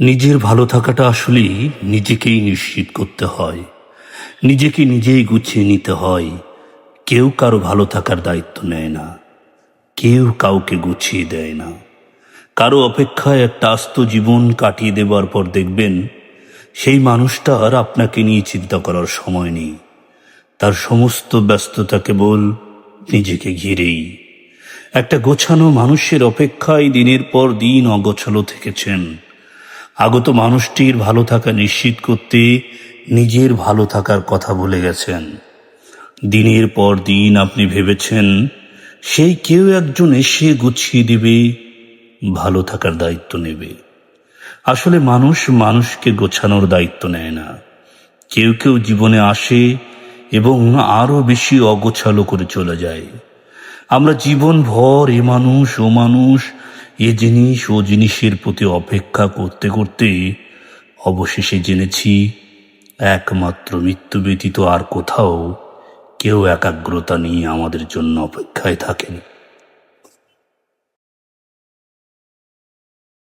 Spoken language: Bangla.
নিজের ভালো থাকাটা আসলেই নিজেকেই নিশ্চিত করতে হয়। নিজেকে নিজেই গুছিয়ে নিতে হয়। কেউ কারও ভালো থাকার দায়িত্ব নেয় না। কেউ কাউকে গুছিয়ে দেয় না। কারও অপেক্ষায় একটা আস্ত জীবন কাটিয়ে দেবার পর দেখবেন, সেই মানুষটার আপনাকে নিয়ে চিন্তা করার সময় নেই। তার সমস্ত ব্যস্ততা কেবল নিজেকে ঘিরেই। একটা গোছানো মানুষের অপেক্ষায় দিনের পর দিন অগোছালো থেকেছেন। আগত মানুষটির ভালো থাকা নিশ্চিত করতে নিজের ভালো থাকার কথা বলে গেছেন। দিনের পর দিন আপনি ভেবেছেন, সেই কেউ একজন এসে গুছিয়ে দেবে, ভালো থাকার দায়িত্ব নেবে। আসলে মানুষ মানুষকে গোছানোর দায়িত্ব নেয় না। কেউ কেউ জীবনে আসে এবং আরও বেশি অগোছালো করে চলে যায়। আমরা জীবন ভর এ মানুষ, ও মানুষ এ জিনিস ও জিনিসের প্রতি অপেক্ষা করতে করতে অবশেষে জেনেছি, একমাত্র মৃত্যু ব্যতীত আর কোথাও কেউ একাগ্রতা নিয়ে আমাদের জন্য অপেক্ষায় থাকেন।